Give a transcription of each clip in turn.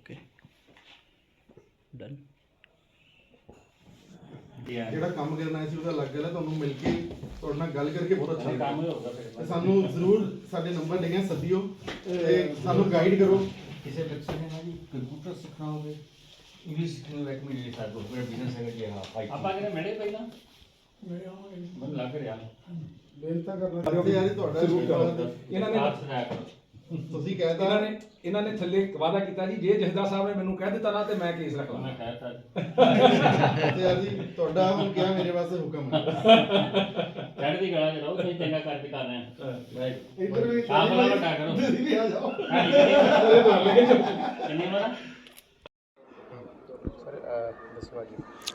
Okay done ਜਿਹੜਾ ਕੰਮ ਕਰਨਾ ਸੀ ਉਹਦਾ ਲੱਗ ਗਿਆ ਤੁਹਾਨੂੰ ਮਿਲ ਕੇ ਤੁਹਾਡੇ ਨਾਲ ਗੱਲ ਕਰਕੇ ਬਹੁਤ ਅੱਛਾ ਲੱਗਾ ਕੰਮ ਹੀ ਹੋਊਗਾ ਫਿਰ। ਤੇ ਸਾਨੂੰ ਜ਼ਰੂਰ ਸਾਡੇ ਨੰਬਰ ਲਿਖਿਆ ਸੱਦਿਓ ਤੇ ਸਾਨੂੰ ਗਾਈਡ ਕਰੋ। ਕਿਸੇ ਬੱਚੇ ਨੇ ਨਾ ਜੀ ਕੰਪਿਊਟਰ ਸਿੱਖਣਾ ਹੋਵੇ ਇੰਗਲਿਸ਼ ਇੱਕ ਮਿੰਟ ਸਾਡੇ ਕੋਲ ਪੂਰਾ ਬਿਜ਼ਨਸ ਹੈਗਾ ਜੀ ਹਾਂ ਪਾਈ ਆਪਾਂ ਕਿਹੜੇ ਮਿਲੇ ਪਹਿਲਾਂ ਮੈਨੂੰ ਲੱਗ ਰਿਹਾ। ਬੇਨਤੀ ਕਰਨਾ ਤੇ ਯਾਰ ਤੁਹਾਡਾ। ਇਹਨਾਂ ਨੇ ਆਪ ਸੁਣਾਇਆ ਕਰੋ। ਤੁਸੀਂ ਕਹਿਤਾ ਇਹਨਾਂ ਨੇ ਇਹਨਾਂ ਨੇ ਥੱਲੇ ਵਾਅਦਾ ਕੀਤਾ ਜੀ ਜੇ ਜਹਦਾ ਸਾਹਿਬ ਨੇ ਮੈਨੂੰ ਕਹਿ ਦਿੱਤਾ ਨਾ ਤੇ ਮੈਂ ਕੇਸ ਰੱਖ ਮੈਂ ਲਾਂਗਾ ਕਹਿਤਾ ਤੇ ਯਾਰ ਜੀ ਤੁਹਾਡਾ ਹੁਣ ਕਿਹਾ ਮੇਰੇ ਵਾਸਤੇ ਹੁਕਮ ਹੈ। ਚੜ੍ਹਦੀ ਕਲਾ ਚ ਰਹੋ ਤੁਸੀਂ ਚੰਗਾ ਕਰਕੇ ਕਰ ਰਹੇ ਆ ਰਾਈਟ ਇੱਧਰ ਵੀ ਆਪ ਵਾਲਾ ਵੱਡਾ ਕਰੋ। ਤੁਸੀਂ ਵੀ ਆ ਜਾਓ। ਕਿੰਨੀ ਵਾਰ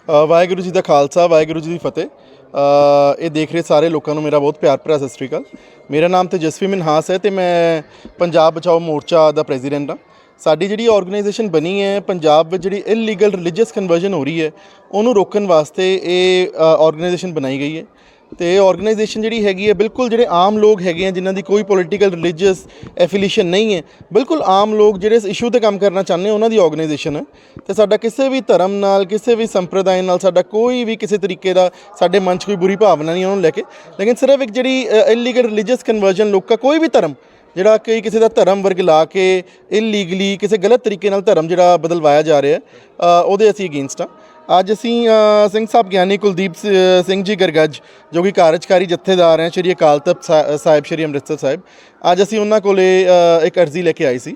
ਅ, ਵਾਹਿਗੁਰੂ ਜੀ ਦਾ ਖਾਲਸਾ ਵਾਹਿਗੁਰੂ ਜੀ ਦੀ ਫਤਿਹ। ਇਹ ਦੇਖ ਰਹੇ ਸਾਰੇ ਲੋਕਾਂ ਨੂੰ ਮੇਰਾ ਬਹੁਤ ਪਿਆਰ ਭਰਾ ਸਤਿ ਸ੍ਰੀ ਅਕਾਲ। ਮੇਰਾ ਨਾਮ ਤੇਜਸਵੀ ਮਨਹਾਸ ਹੈ ਤੇ ਮੈਂ ਪੰਜਾਬ ਬਚਾਓ ਮੋਰਚਾ ਦਾ ਪ੍ਰੈਜ਼ੀਡੈਂਟ ਹਾਂ। ਸਾਡੀ ਜਿਹੜੀ ਆਰਗੇਨਾਈਜੇਸ਼ਨ ਬਣੀ ਹੈ, ਪੰਜਾਬ ਵਿੱਚ ਜਿਹੜੀ ਇਲੀਗਲ ਰਿਲੀਜੀਅਸ ਕਨਵਰਜਨ ਹੋ ਰਹੀ ਹੈ, ਉਹਨੂੰ ਰੋਕਣ ਵਾਸਤੇ ਇਹ ਆਰਗੇਨਾਈਜੇਸ਼ਨ ਬਣਾਈ ਗਈ ਹੈ। ਤੇ ਇਹ ਆਰਗੇਨਾਈਜੇਸ਼ਨ ਜਿਹੜੀ ਹੈਗੀ ਹੈ, ਬਿਲਕੁਲ ਜਿਹੜੇ ਆਮ ਲੋਕ ਹੈਗੇ ਆ, ਜਿਨ੍ਹਾਂ ਦੀ ਕੋਈ ਪੋਲੀਟੀਕਲ ਰਿਲੀਜੀਅਸ ਐਫੀਲੀਏਸ਼ਨ ਨਹੀਂ ਹੈ, ਬਿਲਕੁਲ ਆਮ ਲੋਕ ਜਿਹੜੇ ਇਸ ਇਸ਼ੂ ਤੇ ਕੰਮ ਕਰਨਾ ਚਾਹੁੰਦੇ ਉਹਨਾਂ ਦੀ ਆਰਗੇਨਾਈਜੇਸ਼ਨ ਹੈ। ਤੇ ਸਾਡਾ ਕਿਸੇ ਵੀ ਧਰਮ ਨਾਲ, ਕਿਸੇ ਵੀ ਸੰਪਰਦਾਇ ਨਾਲ, ਸਾਡਾ ਕੋਈ ਵੀ ਕਿਸੇ ਤਰੀਕੇ ਦਾ ਸਾਡੇ ਮਨ 'ਚ ਕੋਈ ਬੁਰੀ ਭਾਵਨਾ ਨਹੀਂ ਉਹਨਾਂ ਨੂੰ ਲੈ ਕੇ। ਲੇਕਿਨ ਸਿਰਫ ਇੱਕ ਜਿਹੜੀ ਇਲੀਗਲ ਰਿਲੀਜੀਅਸ ਕਨਵਰਜਨ ਲੋਕਾਂ ਕੋਈ ਵੀ ਧਰਮ, ਜਿਹੜਾ ਕਿ ਕਿਸੇ ਦਾ ਧਰਮ ਵਰਗ ਲਾ ਕੇ ਇਲੀਗਲੀ ਕਿਸੇ ਗਲਤ ਤਰੀਕੇ ਨਾਲ ਧਰਮ ਜਿਹੜਾ ਬਦਲਵਾਇਆ ਜਾ ਰਿਹਾ ਉਹਦੇ ਅਸੀਂ ਅਗੇਂਸਟ ਆ ਅੱਜ ਅਸੀਂ ਸਿੰਘ ਸਾਹਿਬ ਗਿਆਨੀ ਕੁਲਦੀਪ ਸ- ਸਿੰਘ ਜੀ ਗਰਗੱਜ, ਜੋ ਕਿ ਕਾਰਜਕਾਰੀ ਜਥੇਦਾਰ ਹੈ, ਸ਼੍ਰੀ ਅਕਾਲ ਤਖਤ ਸਾ- ਸਾਹਿਬ, ਸ਼੍ਰੀ ਅੰਮ੍ਰਿਤਸਰ ਸਾਹਿਬ। ਅੱਜ ਅਸੀਂ ਉਹਨਾਂ ਕੋਲੇ ਇੱਕ ਅਰਜ਼ੀ ਲੈ ਕੇ ਆਏ ਸੀ।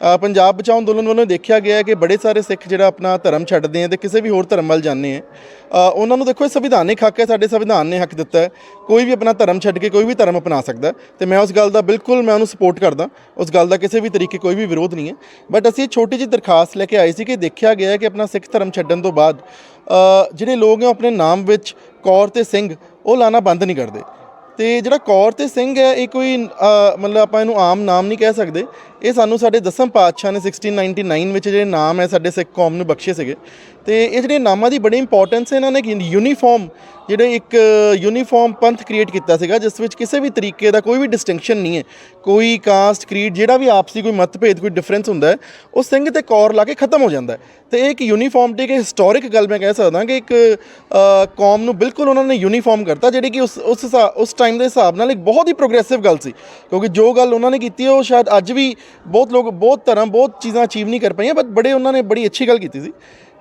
ਪੰਜਾਬ ਬਚਾਓ ਅੰਦੋਲਨ ਵੱਲੋਂ ਦੇਖਿਆ ਗਿਆ ਹੈ ਕਿ ਬੜੇ ਸਾਰੇ ਸਿੱਖ ਜਿਹੜਾ ਆਪਣਾ ਧਰਮ ਛੱਡਦੇ ਆ ਤੇ ਕਿਸੇ ਵੀ ਹੋਰ ਧਰਮ ਵੱਲ ਜਾਂਦੇ ਆ। ਉਹਨਾਂ ਨੂੰ ਦੇਖੋ, ਇਹ ਸੰਵਿਧਾਨਿਕ ਹੱਕ ਹੈ, ਸਾਡੇ ਸੰਵਿਧਾਨ ਨੇ ਹੱਕ ਦਿੱਤਾ ਹੈ। ਕੋਈ ਵੀ ਆਪਣਾ ਧਰਮ ਛੱਡ ਕੇ ਕੋਈ ਵੀ ਧਰਮ ਅਪਣਾ ਸਕਦਾ ਹੈ ਤੇ ਮੈਂ ਉਸ ਗੱਲ ਦਾ ਬਿਲਕੁਲ ਮੈਂ ਉਹਨੂੰ ਸਪੋਰਟ ਕਰਦਾ ਉਸ ਗੱਲ ਦਾ ਕਿਸੇ ਵੀ ਤਰੀਕੇ ਕੋਈ ਵੀ ਵਿਰੋਧ ਨਹੀਂ ਹੈ। ਬਟ ਅਸੀਂ ਇੱਕ ਛੋਟੀ ਜਿਹੀ ਦਰਖਾਸਤ ਲੈ ਕੇ ਆਏ ਸੀ ਕਿ ਦੇਖਿਆ ਗਿਆ ਹੈ ਕਿ ਆਪਣਾ ਸਿੱਖ ਧਰਮ ਛੱਡਣ ਤੋਂ ਬਾਅਦ ਜਿਹੜੇ ਲੋਕ ਹੈ ਉਹ ਆਪਣੇ ਨਾਮ ਵਿੱਚ ਕੌਰ ਤੇ ਸਿੰਘ, ਉਹ ਲਾਣਾ ਬੰਦ ਨਹੀਂ ਕਰਦੇ। ਤੇ ਜਿਹੜਾ ਕੌਰ ਤੇ ਸਿੰਘ ਹੈ, ਇਹ ਕੋਈ ਮਤਲਬ ਆਪਾਂ ਇਹਨੂੰ ਆਮ ਨਾਮ ਨਹੀਂ ਕਹਿ ਸਕਦੇ। ਇਹ ਸਾਨੂੰ ਸਾਡੇ ਦਸਮ ਪਾਤਸ਼ਾਹ ਨੇ 1699 ਵਿੱਚ ਜਿਹੜੇ ਨਾਮ ਹੈ ਸਾਡੇ ਸਿੱਖ ਕੌਮ ਨੂੰ ਬਖਸ਼ੇ ਸੀਗੇ। ਤੇ ਇਹ ਜਿਹੜੇ ਨਾਮਾਂ ਦੀ ਬੜੀ ਇੰਪੋਰਟੈਂਸ ਹੈ, ਇਹਨਾਂ ਨੇ ਇੱਕ ਯੂਨੀਫਾਰਮ ਜਿਹੜੇ ਇੱਕ ਯੂਨੀਫਾਰਮ ਪੰਥ ਕ੍ਰੀਏਟ ਕੀਤਾ ਸੀਗਾ, ਜਿਸ ਵਿੱਚ ਕਿਸੇ ਵੀ ਤਰੀਕੇ ਦਾ ਕੋਈ ਵੀ ਡਿਸਟਿੰਕਸ਼ਨ ਨਹੀਂ ਹੈ। ਕੋਈ ਕਾਸਟ ਕ੍ਰੀਡ ਜਿਹੜਾ ਵੀ ਆਪਸੀ ਕੋਈ ਮਤਭੇਦ, ਕੋਈ ਡਿਫਰੈਂਸ ਹੁੰਦਾ ਹੈ, ਉਹ ਸਿੰਘ ਤੇ ਕੌਰ ਲਾ ਕੇ ਖਤਮ ਹੋ ਜਾਂਦਾ ਹੈ। ਤੇ ਇਹ ਇੱਕ ਯੂਨੀਫਾਰਮਟੀ ਇੱਕ ਹਿਸਟੋਰਿਕ ਗੱਲ ਮੈਂ ਕਹਿ ਸਕਦਾ ਕਿ ਇੱਕ ਕੌਮ ਨੂੰ ਬਿਲਕੁਲ ਉਹਨਾਂ ਨੇ ਯੂਨੀਫਾਰਮ ਕਰਤਾ, ਜਿਹੜੀ ਕਿ ਉਸ ਉਸ ਹਿਸਾ- ਉਸ ਟਾਈਮ ਦੇ ਹਿਸਾਬ ਨਾਲ ਇੱਕ ਬਹੁਤ ਹੀ ਪ੍ਰੋਗਰੈਸਿਵ ਗੱਲ ਸੀ। ਕਿਉਂਕਿ ਜੋ ਗੱਲ ਉਹਨਾਂ ਨੇ ਕੀਤੀ ਹੈ ਉਹ ਸ਼ਾਇਦ ਅੱਜ ਵੀ ਬਹੁਤ ਲੋਕ, ਬਹੁਤ ਧਰਮ, ਬਹੁਤ ਚੀਜ਼ਾਂ ਅਚੀਵ ਨਹੀਂ ਕਰ ਪਾਈਆਂ ਬਟ ਬੜੇ ਉਹਨਾਂ ਨੇ ਬੜੀ ਅੱਛੀ ਗੱਲ ਕੀਤੀ ਸੀ।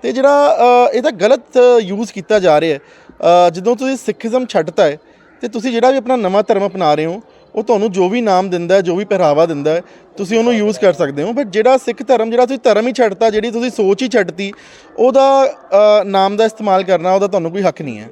ਤੇ ਜਿਹੜਾ ਇਹਦਾ ਗਲਤ ਯੂਜ਼ ਕੀਤਾ ਜਾ ਰਿਹਾ ਹੈ ਜਦੋਂ ਤੁਸੀਂ ਸਿੱਖੀਜ਼ਮ ਛੱਡਤਾ ਹੈ, ਤੇ ਤੁਸੀਂ ਜਿਹੜਾ ਵੀ ਆਪਣਾ ਨਵਾਂ ਧਰਮ ਅਪਣਾ ਰਹੇ ਹੋ, ਉਹ ਤੁਹਾਨੂੰ ਜੋ ਵੀ ਨਾਮ ਦਿੰਦਾ ਹੈ, ਜੋ ਵੀ ਪਹਿਰਾਵਾ ਦਿੰਦਾ ਹੈ, ਤੁਸੀਂ ਉਹਨੂੰ ਯੂਜ਼ ਕਰ ਸਕਦੇ ਹੋ। ਬਟ ਜਿਹੜਾ ਸਿੱਖ ਧਰਮ, ਜਿਹੜਾ ਤੁਸੀਂ ਧਰਮ ਹੀ ਛੱਡਤਾ, ਜਿਹੜੀ ਤੁਸੀਂ ਸੋਚ ਹੀ ਛੱਡਤੀ, ਉਹਦਾ ਨਾਮ ਦਾ ਇਸਤੇਮਾਲ ਕਰਨਾ, ਉਹਦਾ ਤੁਹਾਨੂੰ ਕੋਈ ਹੱਕ ਨਹੀਂ ਹੈ।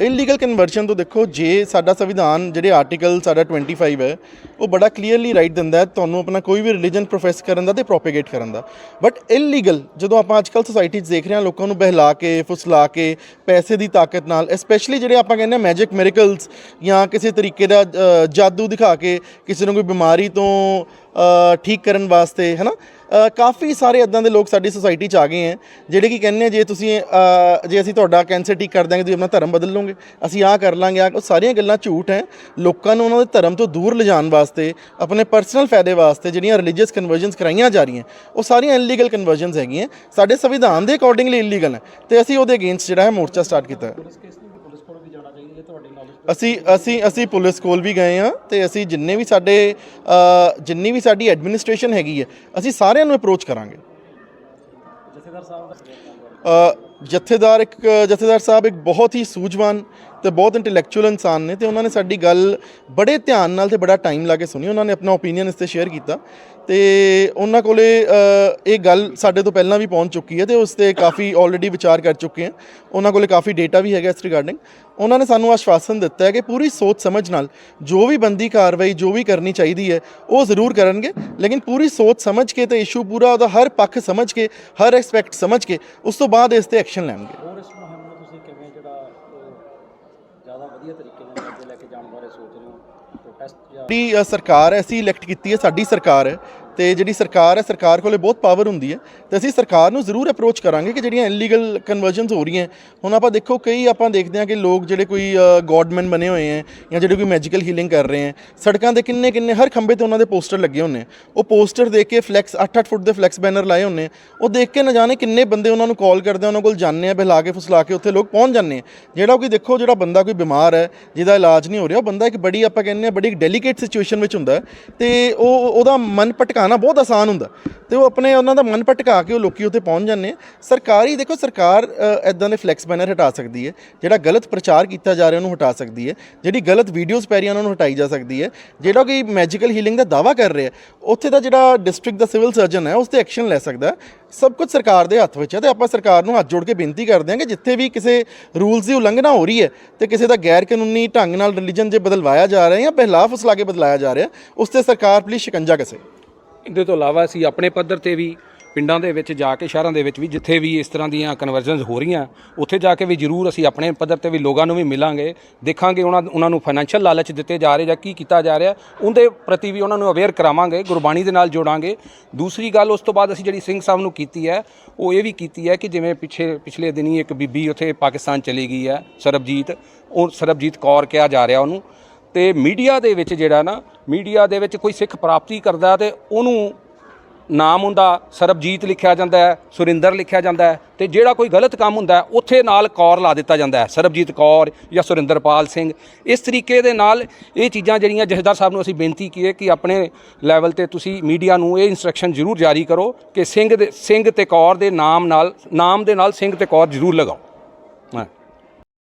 ਇਲੀਗਲ ਕਨਵਰਸ਼ਨ ਤੋਂ ਦੇਖੋ ਜੇ ਸਾਡਾ ਸੰਵਿਧਾਨ ਜਿਹੜੇ ਆਰਟੀਕਲ ਸਾਡਾ 25 ਹੈ ਉਹ ਬੜਾ ਕਲੀਅਰਲੀ ਰਾਈਟ ਦਿੰਦਾ ਹੈ ਤੁਹਾਨੂੰ ਆਪਣਾ ਕੋਈ ਵੀ ਰਿਲੀਜਨ ਪ੍ਰੋਫੈਸ ਕਰਨ ਦਾ ਤੇ ਪ੍ਰੋਪੇਗੇਟ ਕਰਨ ਦਾ। ਬਟ ਇਲੀਗਲ ਜਦੋਂ ਆਪਾਂ ਅੱਜਕੱਲ ਸੋਸਾਇਟੀ 'ਚ ਦੇਖ ਰਹੇ ਹਾਂ ਲੋਕਾਂ ਨੂੰ ਬਹਿਲਾ ਕੇ ਫੁਸਲਾ ਕੇ ਪੈਸੇ ਦੀ ਤਾਕਤ ਨਾਲ ਸਪੈਸ਼ਲੀ ਜਿਹੜੇ ਆਪਾਂ ਕਹਿੰਦੇ ਆ ਮੈਜਿਕ ਮਿਰੇਕਲਸ ਜਾਂ ਕਿਸੇ ਤਰੀਕੇ ਦਾ ਜਾਦੂ ਦਿਖਾ ਕੇ ਕਿਸੇ ਨੂੰ ਕੋਈ ਬਿਮਾਰੀ ਤੋਂ ਠੀਕ ਕਰਨ ਵਾਸਤੇ ਹੈਨਾ? ਅ, ਕਾਫੀ ਸਾਰੇ ਇਦਾਂ ਦੇ ਲੋਕ ਸਾਡੀ ਸੋਸਾਇਟੀ 'ਚ ਆ ਗਏ ਹੈ, ਜਿਹੜੇ ਕੀ ਕਹਿੰਦੇ ਆ, ਜੇ ਤੁਸੀਂ ਜੇ ਅਸੀਂ ਤੁਹਾਡਾ ਕੈਂਸਰ ਠੀਕ ਕਰ ਦਾਂਗੇ ਤੁਸੀਂ ਆਪਣਾ ਧਰਮ ਬਦਲ ਲਓਗੇ, ਅਸੀਂ ਆਹ ਕਰ ਲਾਂਗੇ, ਆਹ ਉਹ ਸਾਰੀਆਂ ਗੱਲਾਂ ਝੂਠ ਹੈ। ਲੋਕਾਂ ਨੂੰ ਉਹਨਾਂ ਦੇ ਧਰਮ ਤੋਂ ਦੂਰ ਲਿਜਾਣ ਵਾਸਤੇ, ਆਪਣੇ ਪਰਸਨਲ ਫਾਇਦੇ ਵਾਸਤੇ ਜਿਹੜੀਆਂ ਰਿਲੀਜੀਅਸ ਕਨਵਰਜਨਸ ਕਰਾਈਆਂ ਜਾ ਰਹੀਆਂ, ਉਹ ਸਾਰੀਆਂ ਇਲੀਗਲ ਕਨਵਰਜਨਸ ਹੈਗੀਆਂ। ਸਾਡੇ ਸੰਵਿਧਾਨ ਦੇ ਅਕੋਰਡਿੰਗਲੀ ਇਲੀਗਲ ਹੈ, ਤੇ ਅਸੀਂ ਉਹਦੇ ਅਗੇਂਸਟ ਜਿਹੜਾ ਹੈ ਮੋਰਚਾ ਸਟਾਰਟ ਕੀਤਾ ਹੈ। ਅਸੀਂ ਅਸੀਂ ਅਸੀਂ ਪੁਲਿਸ ਕੋਲ ਵੀ ਗਏ ਆ ਤੇ ਅਸੀਂ ਜਿੰਨੇ ਵੀ ਸਾਡੇ ਜਿੰਨੀ ਵੀ ਸਾਡੀ ਐਡਮਿਨਿਸਟ੍ਰੇਸ਼ਨ ਹੈਗੀ ਹੈ ਅਸੀਂ ਸਾਰਿਆਂ ਨੂੰ ਅਪਰੋਚ ਕਰਾਂਗੇ। ਅ, ਜਥੇਦਾਰ ਇੱਕ ਜਥੇਦਾਰ ਸਾਹਿਬ ਇੱਕ ਬਹੁਤ ਹੀ ਸੂਝਵਾਨ ਤੇ ਬਹੁਤ ਇੰਟੈਲੈਕਚੁਅਲ ਇਨਸਾਨ ਨੇ ਤੇ ਉਹਨਾਂ ਨੇ ਸਾਡੀ ਗੱਲ ਬੜੇ ਧਿਆਨ ਨਾਲ ਤੇ ਬੜਾ ਟਾਈਮ ਲਾ ਕੇ ਸੁਣੀ ਉਹਨਾਂ ਨੇ ਆਪਣਾ ਓਪੀਨੀਅਨ ਇਸ ਤੇ ਸ਼ੇਅਰ ਕੀਤਾ। ਤੇ ਉਹਨਾਂ ਕੋਲੇ ਇਹ ਗੱਲ ਸਾਡੇ ਤੋਂ ਪਹਿਲਾਂ ਵੀ ਪਹੁੰਚ ਚੁੱਕੀ ਹੈ ਤੇ ਉਸ ਤੇ ਕਾਫੀ ਆਲਰੇਡੀ ਵਿਚਾਰ ਕਰ ਚੁੱਕੇ ਹਨ ਉਹਨਾਂ ਕੋਲੇ ਕਾਫੀ ਡੇਟਾ ਵੀ ਹੈਗਾ ਇਸ ਰਿਗਾਰਡਿੰਗ ਉਹਨਾਂ ਨੇ ਸਾਨੂੰ ਆਸ਼ਵਾਸਨ ਦਿੱਤਾ ਹੈ ਕਿ ਪੂਰੀ ਸੋਚ ਸਮਝ ਨਾਲ ਜੋ ਵੀ ਬੰਦੀ ਕਾਰਵਾਈ ਜੋ ਵੀ ਕਰਨੀ ਚਾਹੀਦੀ ਹੈ ਉਹ ਜ਼ਰੂਰ ਕਰਨਗੇ। ਲੇਕਿਨ ਪੂਰੀ ਸੋਚ ਸਮਝ ਕੇ ਤੇ ਇਸ਼ੂ ਪੂਰਾ ਉਹਦਾ ਹਰ ਪੱਖ ਸਮਝ ਕੇ ਹਰ ਐਸਪੈਕਟ ਸਮਝ ਕੇ ਉਸ ਤੋਂ ਬਾਅਦ ਇਸ ਤੇ ਐਕਸ਼ਨ ਲੈਣਗੇ। ਹੋਰ ਇਸ ਮੁਹਿੰਮ ਨੂੰ ਤੁਸੀਂ ਕਿਵੇਂ ਜਿਹੜਾ ਅਹ, ਜ਼ਿਆਦਾ ਵਧੀਆ ਤਰੀਕੇ ਨਾਲ ਅੱਗੇ ਲੈ ਕੇ ਜਾਣ ਬਾਰੇ ਸੋਚ ਰਹੇ ਹੋ? ਪ੍ਰੋਟੈਸਟ ਜਾਂ ਜਿਹੜੀ ਅ, ਸਰਕਾਰ ਅਸੀਂ ਇਲੈਕਟ ਕੀਤੀ ਹੈ ਸਾਡੀ ਸਰਕਾਰ ਹੈ। ਤੇ ਜਿਹੜੀ ਸਰਕਾਰ ਹੈ, ਸਰਕਾਰ ਕੋਲੇ ਬਹੁਤ ਪਾਵਰ ਹੁੰਦੀ ਹੈ। ਤੇ ਅਸੀਂ ਸਰਕਾਰ ਨੂੰ ਜ਼ਰੂਰ ਅਪਰੋਚ ਕਰਾਂਗੇ ਕਿ ਜਿਹੜੀਆਂ ਇਲੀਗਲ ਕਨਵਰਜਨਸ ਹੋ ਰਹੀਆਂ ਹੁਣ ਆਪਾਂ ਦੇਖੋ, ਕਈ ਆਪਾਂ ਦੇਖਦੇ ਹਾਂ ਕਿ ਲੋਕ ਜਿਹੜੇ ਕੋਈ ਗੋਡਮੈਨ ਬਣੇ ਹੋਏ ਹੈ ਜਾਂ ਜਿਹੜੇ ਕੋਈ ਮੈਜੀਕਲ ਹੀਲਿੰਗ ਕਰ ਰਹੇ ਹੈ, ਸੜਕਾਂ ਦੇ ਕਿੰਨੇ ਕਿੰਨੇ, ਹਰ ਖੰਭੇ ਤੇ ਉਹਨਾਂ ਦੇ ਪੋਸਟਰ ਲੱਗੇ ਹੁੰਨੇ ਉਹ ਪੋਸਟਰ ਦੇਖ ਕੇ ਫਲੈਕਸ 8-8 ਫੁੱਟ ਦੇ ਫਲੈਕਸ ਬੈਨਰ ਲਾਏ ਹੁੰਨੇ ਉਹ ਦੇਖ ਕੇ ਨਾ ਜਾਣੇ ਕਿੰਨੇ ਬੰਦੇ ਉਹਨਾਂ ਨੂੰ ਕਾਲ ਕਰਦੇ ਆ ਉਹਨਾਂ ਕੋਲ ਜਾਂਦੇ ਆ ਬਹਿਲਾ ਕੇ ਫੁਸਲਾ ਕੇ ਉੱਥੇ ਲੋਕ ਪਹੁੰਚ ਜਾਂਦੇ ਆ ਜਿਹੜਾ ਕੋਈ ਦੇਖੋ, ਜਿਹੜਾ ਬੰਦਾ ਕੋਈ ਬਿਮਾਰ ਹੈ, ਜਿਹਦਾ ਇਲਾਜ ਨਹੀਂ ਹੋ ਰਿਹਾ, ਉਹ ਬੰਦਾ ਇੱਕ ਬੜੀ ਆਪਾਂ ਕਹਿੰਦੇ ਆ ਬੜੀ ਡੈਲੀਕੇਟ ਸਿਚੁਏਸ਼ਨ ਵਿੱਚ ਹੁੰਦਾ ਹੈ। ਤੇ ਉਹ, ਉਹਦਾ ਮਨ ਭਟਕਾ ਭਟਕਾਣਾ ਬਹੁਤ ਆਸਾਨ ਹੁੰਦਾ। ਤੇ ਉਹ ਆਪਣੇ ਉਹਨਾਂ ਦਾ ਮਨ ਭਟਕਾ ਕੇ ਉਹ ਲੋਕੀ ਉੱਥੇ ਪਹੁੰਚ ਜਾਂਦੇ ਆ। ਸਰਕਾਰੀ ਦੇਖੋ, ਸਰਕਾਰ ਐਦਾਂ ਦੇ ਫਲੈਕਸ ਬੈਨਰ ਹਟਾ ਸਕਦੀ ਹੈ। ਜਿਹੜਾ ਗਲਤ ਪ੍ਰਚਾਰ ਕੀਤਾ ਜਾ ਰਿਹਾ ਉਹਨੂੰ ਹਟਾ ਸਕਦੀ ਹੈ। ਜਿਹੜੀ ਗਲਤ ਵੀਡੀਓਜ਼ ਪੈ ਰਹੀਆਂ ਉਹਨਾਂ ਨੂੰ ਹਟਾਈ ਜਾ ਸਕਦੀ ਹੈ। ਜਿਹੜਾ ਕਿ ਮੈਜੀਕਲ ਹੀਲਿੰਗ ਦਾ ਦਾਵਾ ਕਰ ਰਿਹਾ, ਉੱਥੇ ਦਾ ਜਿਹੜਾ ਡਿਸਟ੍ਰਿਕਟ ਦਾ ਸਿਵਲ ਸਰਜਨ ਹੈ, ਉਸ ਤੇ ਐਕਸ਼ਨ ਲੈ ਸਕਦਾ ਸਭ ਕੁਝ ਸਰਕਾਰ ਦੇ ਹੱਥ ਵਿੱਚ ਹੈ ਤੇ ਆਪਾਂ ਸਰਕਾਰ ਨੂੰ ਹੱਥ ਜੋੜ ਕੇ ਬੇਨਤੀ ਕਰਦੇ ਹਾਂ ਕਿ ਜਿੱਥੇ ਵੀ ਕਿਸੇ ਰੂਲਸ ਦੀ ਉਲੰਘਣਾ ਹੋ ਰਹੀ ਹੈ ਤੇ ਕਿਸੇ ਦਾ ਗੈਰ ਕਾਨੂੰਨੀ ਢੰਗ ਨਾਲ ਰਿਲੀਜਨ ਜੇ ਬਦਲਵਾਇਆ ਜਾ ਰਿਹਾ ਜਾਂ ਬਹਿਲਾ ਫੁਸਲਾ ਕੇ ਬਦਲਾਇਆ ਜਾ ਰਿਹਾ, ਉਸ ਤੇ ਸਰਕਾਰ ਪਲੀਜ਼ ਸ਼ਿਕੰਜਾ ਕਸੇ। ਇਹਦੇ ਤੋਂ ਇਲਾਵਾ ਅਸੀਂ ਆਪਣੇ ਪੱਧਰ ਤੇ ਵੀ ਪਿੰਡਾਂ ਦੇ ਵਿੱਚ ਜਾ ਕੇ, ਸ਼ਹਿਰਾਂ ਦੇ ਵਿੱਚ ਵੀ ਜਿੱਥੇ ਵੀ ਇਸ ਤਰ੍ਹਾਂ ਦੀਆਂ ਕਨਵਰਜਨਸ ਹੋ ਰਹੀਆਂ, ਉੱਥੇ ਜਾ ਕੇ ਵੀ ਜ਼ਰੂਰ ਅਸੀਂ ਆਪਣੇ ਪੱਧਰ ਤੇ ਵੀ ਲੋਕਾਂ ਨੂੰ ਵੀ ਮਿਲਾਂਗੇ, ਦੇਖਾਂਗੇ ਉਹਨਾਂ ਉਹਨਾਂ ਨੂੰ ਫਾਈਨੈਂਸ਼ੀਅਲ ਲਾਲਚ ਦਿੱਤੇ ਜਾ ਰਹੇ ਜਾਂ ਕੀ ਕੀਤਾ ਜਾ ਰਿਹਾ, ਉਹਦੇ ਪ੍ਰਤੀ ਵੀ ਉਹਨਾਂ ਨੂੰ ਅਵੇਅਰ ਕਰਾਵਾਂਗੇ, ਗੁਰਬਾਣੀ ਦੇ ਨਾਲ ਜੋੜਾਂਗੇ। ਦੂਸਰੀ ਗੱਲ, ਉਸ ਤੋਂ ਬਾਅਦ ਅਸੀਂ ਜਿਹੜੀ ਸਿੰਘ ਸਾਹਿਬ ਨੂੰ ਕੀਤੀ ਹੈ, ਉਹ ਇਹ ਵੀ ਕੀਤੀ ਹੈ ਕਿ ਜਿਵੇਂ ਪਿੱਛੇ, ਪਿਛਲੇ ਦਿਨੀ ਇੱਕ ਬੀਬੀ ਉੱਥੇ ਪਾਕਿਸਤਾਨ ਚਲੀ ਗਈ ਹੈ, ਸਰਬਜੀਤ, ਉਹ ਸਰਬਜੀਤ ਕੌਰ ਕਿਹਾ ਜਾ ਰਿਹਾ ਉਹਨੂੰ। ਤੇ ਮੀਡੀਆ ਦੇ ਵਿੱਚ ਜਿਹੜਾ ਨਾ, ਮੀਡੀਆ ਦੇ ਵਿੱਚ ਕੋਈ ਸਿੱਖ ਪ੍ਰਾਪਤੀ ਕਰਦਾ ਤੇ ਉਹਨੂੰ ਨਾਮ ਹੁੰਦਾ, ਸਰਬਜੀਤ ਲਿਖਿਆ ਜਾਂਦਾ ਹੈ, ਸੁਰਿੰਦਰ ਲਿਖਿਆ ਜਾਂਦਾ ਹੈ ਤੇ ਜਿਹੜਾ ਕੋਈ ਗਲਤ ਕੰਮ ਹੁੰਦਾ ਉੱਥੇ ਨਾਲ ਕੌਰ ਲਾ ਦਿੱਤਾ ਜਾਂਦਾ ਹੈ, ਸਰਬਜੀਤ ਕੌਰ ਜਾਂ ਸੁਰਿੰਦਰਪਾਲ ਸਿੰਘ। ਇਸ ਤਰੀਕੇ ਦੇ ਨਾਲ ਇਹ ਚੀਜ਼ਾਂ ਜਿਹੜੀਆਂ, ਜਥੇਦਾਰ ਸਾਹਿਬ ਨੂੰ ਅਸੀਂ ਬੇਨਤੀ ਕੀ ਕਿ ਆਪਣੇ ਲੈਵਲ ਤੇ ਤੁਸੀਂ ਮੀਡੀਆ ਨੂੰ ਇਹ ਇਨਸਟਰਕਸ਼ਨ ਜ਼ਰੂਰ ਜਾਰੀ ਕਰੋ ਕਿ ਸਿੰਘ ਦੇ, ਸਿੰਘ ਤੇ ਕੌਰ ਦੇ ਨਾਮ ਨਾਲ, ਨਾਮ ਦੇ ਨਾਲ ਸਿੰਘ ਤੇ ਕੌਰ ਜ਼ਰੂਰ ਲਗਾਓ।